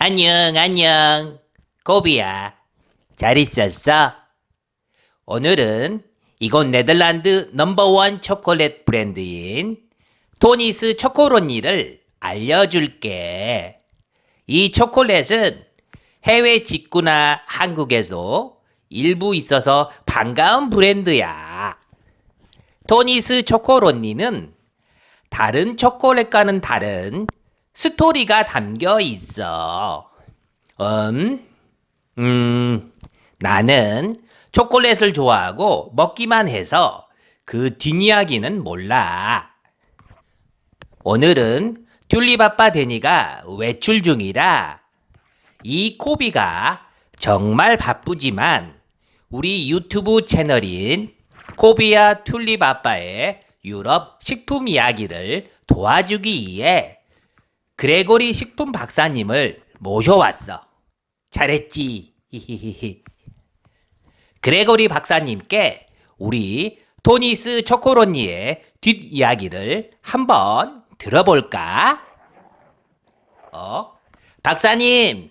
안녕, 안녕. 고비야. 잘 있었어? 오늘은 이곳 네덜란드 넘버원 초콜릿 브랜드인 토니스 초코로니를 알려줄게. 이 초콜릿은 해외 직구나 한국에도 일부 있어서 반가운 브랜드야. 토니스 초코로니는 다른 초콜릿과는 다른 스토리가 담겨 있어. 음, 음, 나는 초콜릿을 좋아하고 먹기만 해서 그 뒷이야기는 몰라. 오늘은 튤립 아빠 데니가 외출 중이라 이 코비가 정말 바쁘지만 우리 유튜브 채널인 코비야 튤립 아빠의 유럽 식품 이야기를 도와주기 위해 그레고리 식품 박사님을 모셔왔어. 잘했지. 히히히히. 그레고리 박사님께 우리 토니스 초코로니의 뒷이야기를 한번 들어볼까? 어? 박사님,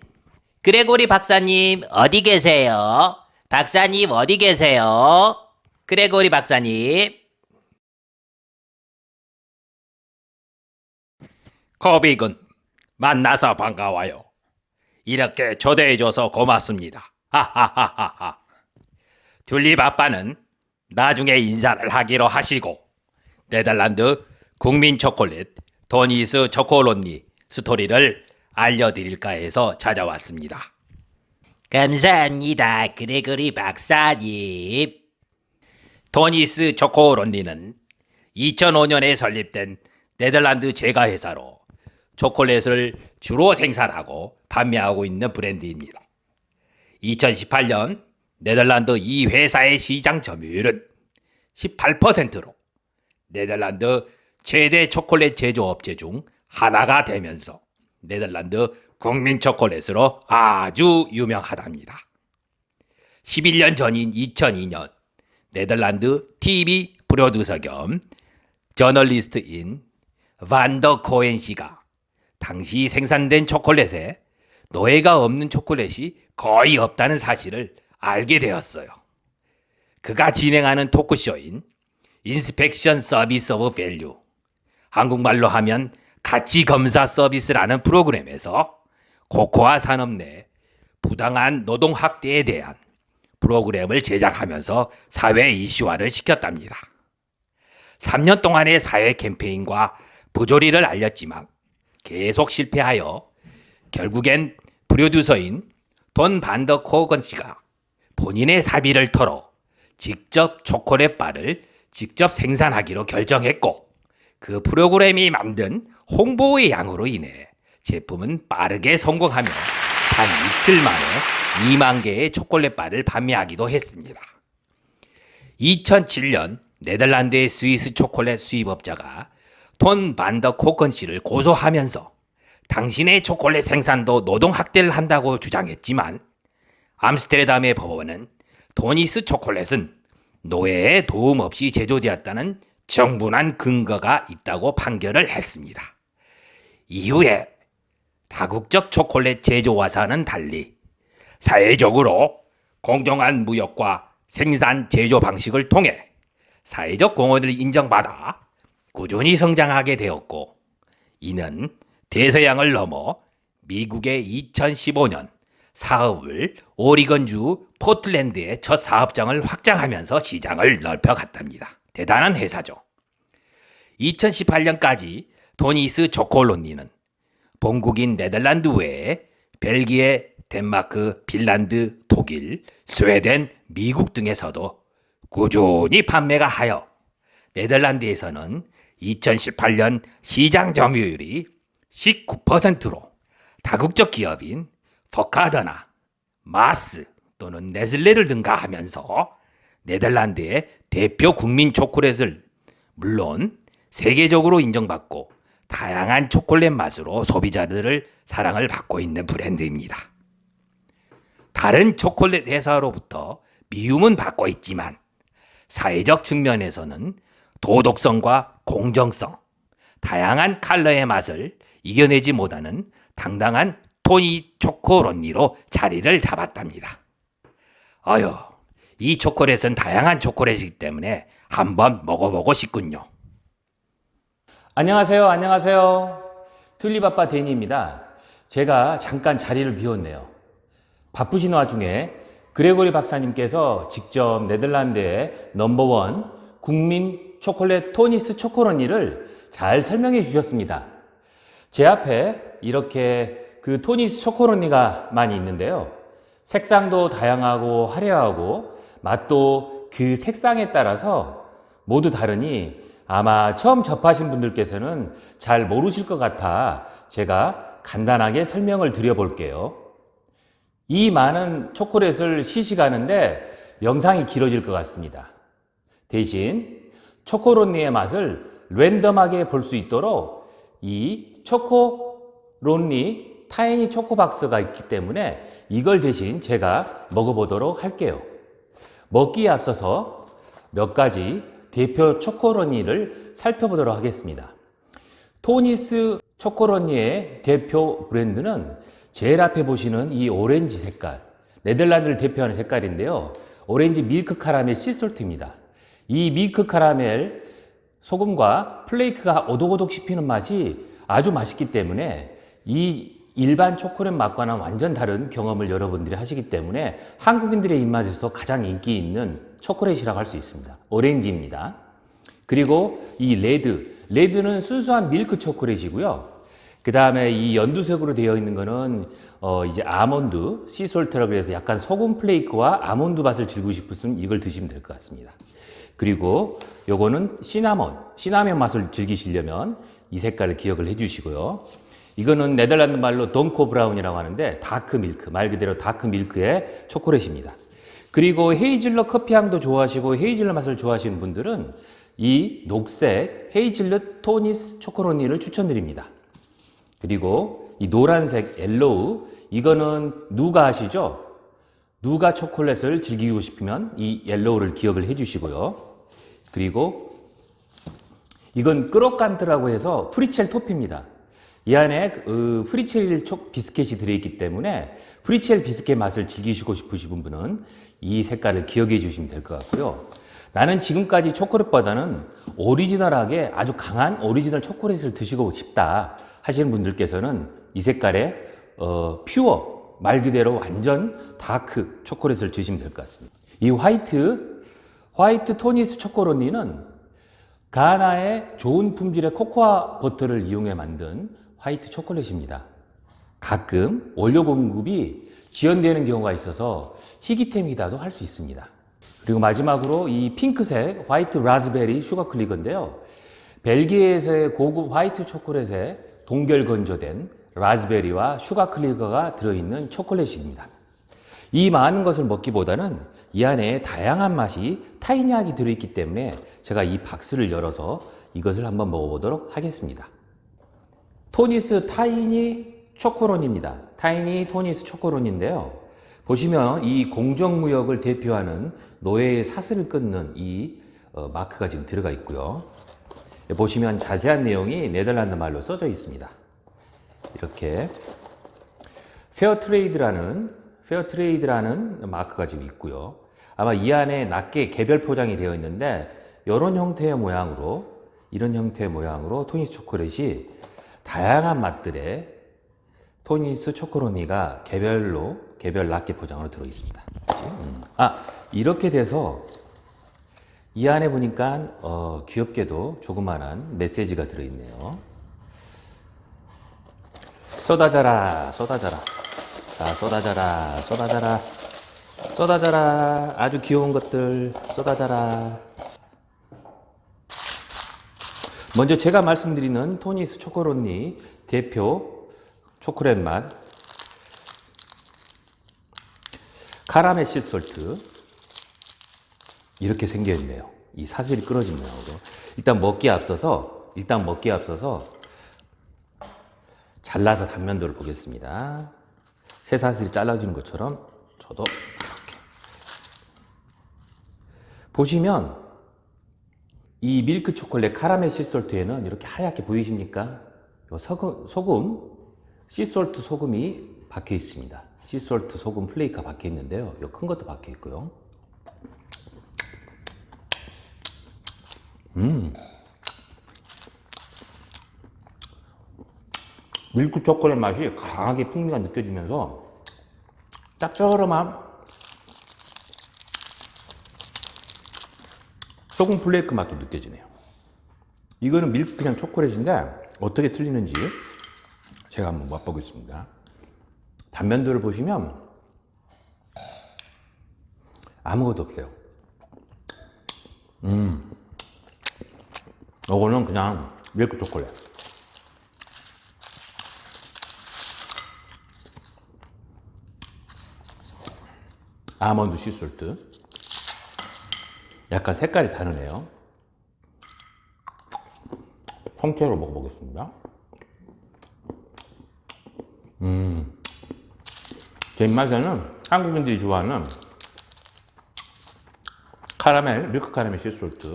그레고리 박사님 어디 계세요? 박사님 어디 계세요? 그레고리 박사님. 코빅은 만나서 반가워요. 이렇게 초대해줘서 고맙습니다. 하하하하하. 튤립 아빠는 나중에 인사를 하기로 하시고 네덜란드 국민 초콜릿 도니스 초콜릿니 스토리를 알려드릴까 해서 찾아왔습니다. 감사합니다. 그레고리 박사님. 도니스 초콜릿니는 2005년에 설립된 네덜란드 제과 회사로 초콜릿을 주로 생산하고 판매하고 있는 브랜드입니다. 2018년 네덜란드 이 회사의 시장 점유율은 18%로 네덜란드 최대 초콜릿 제조업체 중 하나가 되면서 네덜란드 국민 초콜릿으로 아주 유명하답니다. 11년 전인 2002년 네덜란드 TV 프로듀서 겸 저널리스트인 반더 코엔 씨가 당시 생산된 초콜릿에 노예가 없는 초콜릿이 거의 없다는 사실을 알게 되었어요. 그가 진행하는 토크쇼인 인스펙션 서비스 오브 밸류 한국말로 하면 가치 검사 서비스라는 프로그램에서 코코아 산업 내 부당한 노동 학대에 대한 프로그램을 제작하면서 사회 이슈화를 시켰답니다. 3년 동안의 사회 캠페인과 부조리를 알렸지만 계속 실패하여 결국엔 프로듀서인 돈 반더 코건 씨가 본인의 사비를 털어 직접 초콜릿 바를 직접 생산하기로 결정했고 그 프로그램이 만든 홍보의 양으로 인해 제품은 빠르게 성공하며 단 이틀 만에 2만 개의 초콜릿 바를 판매하기도 했습니다. 2007년 네덜란드의 스위스 초콜릿 수입업자가 돈 반더 코건 씨를 고소하면서 당신의 초콜릿 생산도 노동 학대를 한다고 주장했지만 암스테르담의 법원은 도니스 초콜릿은 노예의 도움 없이 제조되었다는 정분한 근거가 있다고 판결을 했습니다. 이후에 다국적 초콜릿 제조와사는 달리 사회적으로 공정한 무역과 생산 제조 방식을 통해 사회적 공헌을 인정받아 꾸준히 성장하게 되었고 이는 대서양을 넘어 미국의 2015년 사업을 오리건주 포틀랜드의 첫 사업장을 확장하면서 시장을 넓혀갔답니다. 대단한 회사죠. 2018년까지 도니스 조콜로니는 본국인 네덜란드 외에 벨기에, 덴마크, 핀란드, 독일, 스웨덴, 미국 등에서도 꾸준히 판매가 하여 네덜란드에서는 2018년 시장 점유율이 19%로 다국적 기업인 포카더나, 마스 또는 네슬레를 능가하면서 네덜란드의 대표 국민 초콜릿을 물론 세계적으로 인정받고 다양한 초콜릿 맛으로 소비자들을 사랑을 받고 있는 브랜드입니다. 다른 초콜릿 회사로부터 미움은 받고 있지만 사회적 측면에서는 도덕성과 공정성, 다양한 컬러의 맛을 이겨내지 못하는 당당한 토니 초코론니로 자리를 잡았답니다. 어휴, 이 초콜릿은 다양한 초콜릿이기 때문에 한번 먹어보고 싶군요. 안녕하세요. 안녕하세요. 튤립아빠 데니입니다. 제가 잠깐 자리를 비웠네요. 바쁘신 와중에 그레고리 박사님께서 직접 네덜란드의 넘버원 국민 초콜릿 토니스 초코로니를 잘 설명해 주셨습니다. 제 앞에 이렇게 그 토니스 초코로니가 많이 있는데요. 색상도 다양하고 화려하고 맛도 그 색상에 따라서 모두 다르니 아마 처음 접하신 분들께서는 잘 모르실 것 같아 제가 간단하게 설명을 드려볼게요. 이 많은 초콜릿을 시식하는데 영상이 길어질 것 같습니다. 대신 초코론니의 맛을 랜덤하게 볼 수 있도록 이 초코론니 타이니 초코박스가 있기 때문에 이걸 대신 제가 먹어보도록 할게요. 먹기에 앞서서 몇 가지 대표 초코로니를 살펴보도록 하겠습니다. 토니스 초코로니의 대표 브랜드는 제일 앞에 보시는 이 오렌지 색깔, 네덜란드를 대표하는 색깔인데요. 오렌지 밀크 카라멜 시솔트입니다. 이 밀크 카라멜 소금과 플레이크가 오독오독 씹히는 맛이 아주 맛있기 때문에 이 일반 초콜릿 맛과는 완전 다른 경험을 여러분들이 하시기 때문에 한국인들의 입맛에서도 가장 인기 있는 초콜릿이라고 할 수 있습니다. 오렌지입니다. 그리고 이 레드, 레드는 순수한 밀크 초콜릿이고요. 그 다음에 이 연두색으로 되어 있는 거는 어 이제 아몬드, 시솔트라고 해서 약간 소금 플레이크와 아몬드 맛을 즐기고 싶으면 이걸 드시면 될 것 같습니다. 그리고 요거는 시나몬, 시나몬 맛을 즐기시려면 이 색깔을 기억을 해 주시고요. 이거는 네덜란드 말로 don코 브라운이라고 하는데 다크 밀크, 말 그대로 다크 밀크의 초콜릿입니다. 그리고 헤이즐넛 커피 향도 좋아하시고 헤이즐넛 맛을 좋아하시는 분들은 이 녹색 헤이즐넛 토니스 초코로니를 추천드립니다. 그리고 이 노란색 옐로우 이거는 누가 아시죠? 누가 초콜릿을 즐기고 싶으면 이 옐로우를 기억을 해 주시고요. 그리고 이건 크로칸트라고 해서 프리첼 토피입니다. 이 안에 그 프리첼 촉 비스켓이 들어있기 때문에 프리첼 비스켓 맛을 즐기시고 싶으신 분은 이 색깔을 기억해 주시면 될 것 같고요. 나는 지금까지 초콜릿보다는 오리지널하게 아주 강한 오리지널 초콜릿을 드시고 싶다 하시는 분들께서는 이 색깔의 어, 퓨어 말 그대로 완전 다크 초콜릿을 드시면 될 것 같습니다. 이 화이트 화이트 토니스 초코로니는 가나의 좋은 품질의 코코아 버터를 이용해 만든 화이트 초콜릿입니다. 가끔 원료 공급이 지연되는 경우가 있어서 희귀템이다도 할 수 있습니다. 그리고 마지막으로 이 핑크색 화이트 라즈베리 슈가 클리거인데요. 벨기에에서의 고급 화이트 초콜릿에 동결 건조된 라즈베리와 슈가 클리거가 들어있는 초콜릿입니다. 이 많은 것을 먹기보다는 이 안에 다양한 맛이 타이니하게 들어있기 때문에 제가 이 박스를 열어서 이것을 한번 먹어보도록 하겠습니다. 토니스 타이니 초코론입니다. 타이니 토니스 초코론인데요. 보시면 이 공정무역을 대표하는 노예의 사슬을 끊는 이 어, 마크가 지금 들어가 있고요. 보시면 자세한 내용이 네덜란드 말로 써져 있습니다. 이렇게 페어트레이드라는 페어트레이드라는 마크가 지금 있고요. 아마 이 안에 낮게 개별 포장이 되어 있는데 이런 형태의 모양으로 이런 형태의 모양으로 토니스 초콜릿이 다양한 맛들의 토니스 초코로니가 개별로 개별 낱개 포장으로 들어 있습니다. 음. 아 이렇게 돼서 이 안에 보니까 어, 귀엽게도 조그만한 메시지가 들어 있네요. 쏟아져라, 쏟아져라. 자, 쏟아져라, 쏟아져라, 쏟아져라. 아주 귀여운 것들 쏟아져라. 먼저 제가 말씀드리는 토니스 초코론니 대표 초콜릿 맛 카라멜 시솔트 이렇게 생겨 있네요. 이 사슬이 끊어진 모양으로 일단 먹기에 앞서서 일단 먹기에 앞서서 잘라서 단면도를 보겠습니다. 새 사슬이 잘라진 것처럼 저도 이렇게 보시면 이 밀크 초콜릿 카라멜 시솔트에는 이렇게 하얗게 보이십니까? 요 소금, 소금, 시솔트 소금이 박혀 있습니다. 시솔트 소금 플레이크가 박혀 있는데요. 이큰 것도 박혀 있고요. 음. 밀크 초콜릿 맛이 강하게 풍미가 느껴지면서 짭조름한 소금 플레이크 맛도 느껴지네요. 이거는 밀크 그냥 초콜릿인데 어떻게 틀리는지 제가 한번 맛보겠습니다. 단면도를 보시면 아무것도 없어요. 음, 이거는 그냥 밀크 초콜릿. 아몬드 시솔트. 약간 색깔이 다르네요. 통째로 먹어보겠습니다. 음, 제 입맛에는 한국인들이 좋아하는 카라멜, 밀크 카라멜 시솔트,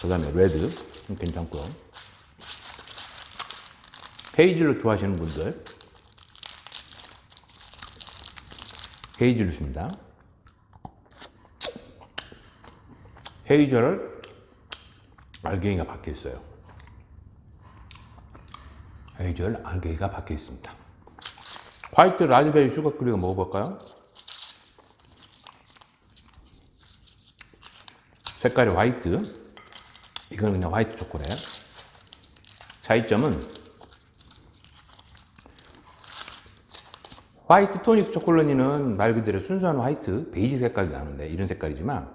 그 다음에 레드, 음, 괜찮고요. 헤이즐넛 좋아하시는 분들, 헤이즐넛입니다. 헤이즐을 알갱이가 박혀 있어요. 헤이즐 알갱이가 박혀 있습니다. 화이트 라즈베리 슈거 크림 먹어볼까요? 색깔이 화이트. 이거는 그냥 화이트 초콜릿. 차이점은 화이트 토닉 초콜릿은 말 그대로 순수한 화이트, 베이지 색깔이 나는데 이런 색깔이지만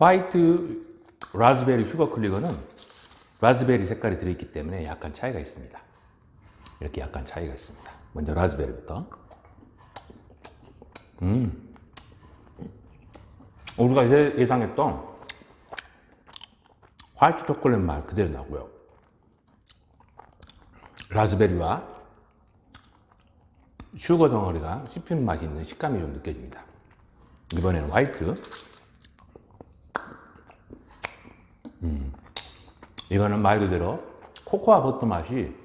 화이트 라즈베리 슈거 클리거는 라즈베리 색깔이 들어있기 때문에 약간 차이가 있습니다. 이렇게 약간 차이가 있습니다. 먼저 라즈베리부터. 음. 우리가 예- 예상했던 화이트 초콜릿 맛 그대로 나고요. 라즈베리와 슈거 덩어리가 씹히는 맛이 있는 식감이 좀 느껴집니다. 이번에는 화이트. 이거는 말 그대로 코코아 버터 맛이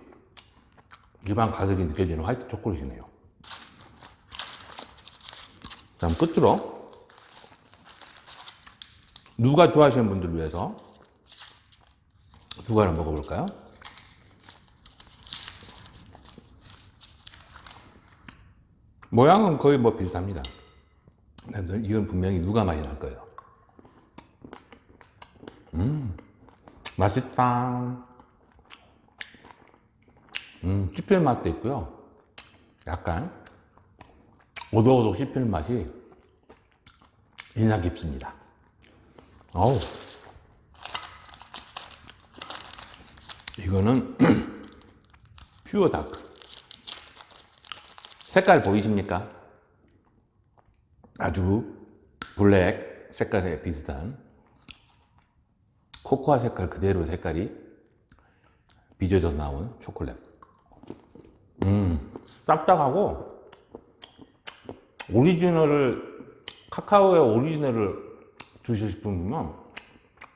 일반 가격이 느껴지는 화이트 초콜릿이네요. 다음 끝으로 누가 좋아하시는 분들을 위해서 누가를 먹어볼까요? 모양은 거의 뭐 비슷합니다. 이건 분명히 누가 맛이 날 거예요. 맛있다. 음, 씹히는 맛도 있고요. 약간 오독오독 씹히는 맛이 인상 깊습니다. 어우. 이거는 퓨어 다크. 색깔 보이십니까? 아주 블랙 색깔에 비슷한 코코아 색깔 그대로 색깔이 빚어져 나온 초콜릿. 음, 딱딱하고 오리지널을 카카오의 오리지널을 드시고 싶으면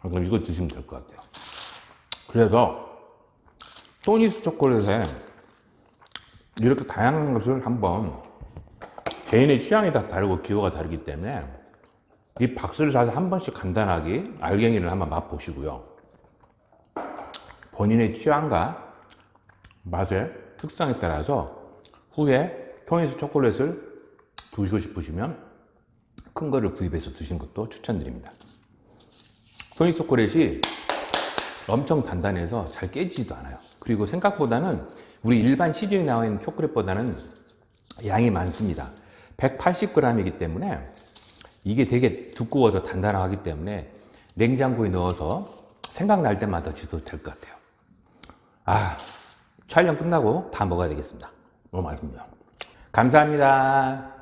그럼 이거 드시면 될 것 같아요. 그래서 소니스 초콜릿에 이렇게 다양한 것을 한번 개인의 취향이 다 다르고 기호가 다르기 때문에 이 박스를 사서 한 번씩 간단하게 알갱이를 한번 맛보시고요. 본인의 취향과 맛의 특성에 따라서 후에 토니스 초콜릿을 드시고 싶으시면 큰 거를 구입해서 드시는 것도 추천드립니다. 토니스 초콜릿이 엄청 단단해서 잘 깨지지도 않아요. 그리고 생각보다는 우리 일반 시중에 나와 있는 초콜릿보다는 양이 많습니다. 180g이기 때문에 이게 되게 두꺼워서 단단하기 때문에 냉장고에 넣어서 생각날 때마다 주도 될 것 같아요. 아, 촬영 끝나고 다 먹어야 되겠습니다. 너무 맛있네요. 감사합니다.